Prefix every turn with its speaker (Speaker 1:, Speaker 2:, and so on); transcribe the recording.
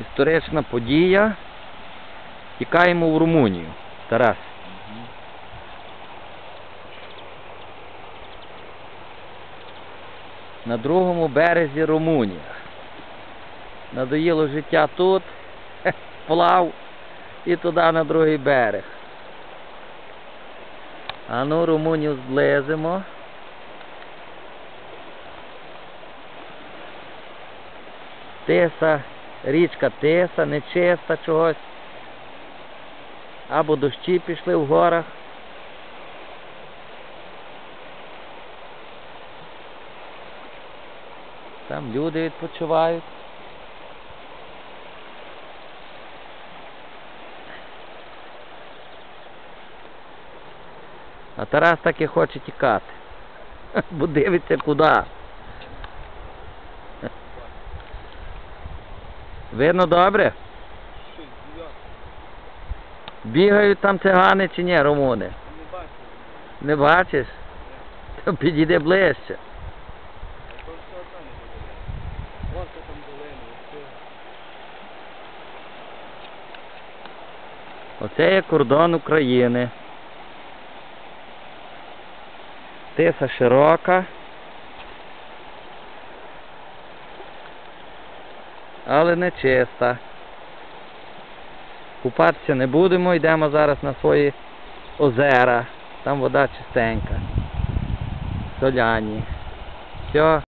Speaker 1: Історична подія. Тікаємо в Румунію. Тарас. На другому березі Румунія. Надоїло життя тут, плав і туди на другий берег. А ну Румунію зблизимо. Тиса, річка Тиса, нечиста чогось. Або дощі пішли в горах. Там люди відпочивають. А Тарас так і хоче тікати. Бо дивиться куди. Видно добре? Бігають там цигани чи ні, румуни?
Speaker 2: Не
Speaker 1: бачиш? То підійди ближче. Оце є кордон України. Тиса широка. Але не чиста. Купатися не будемо, йдемо зараз на свої озера. Там вода чистенька. Соляні. Все.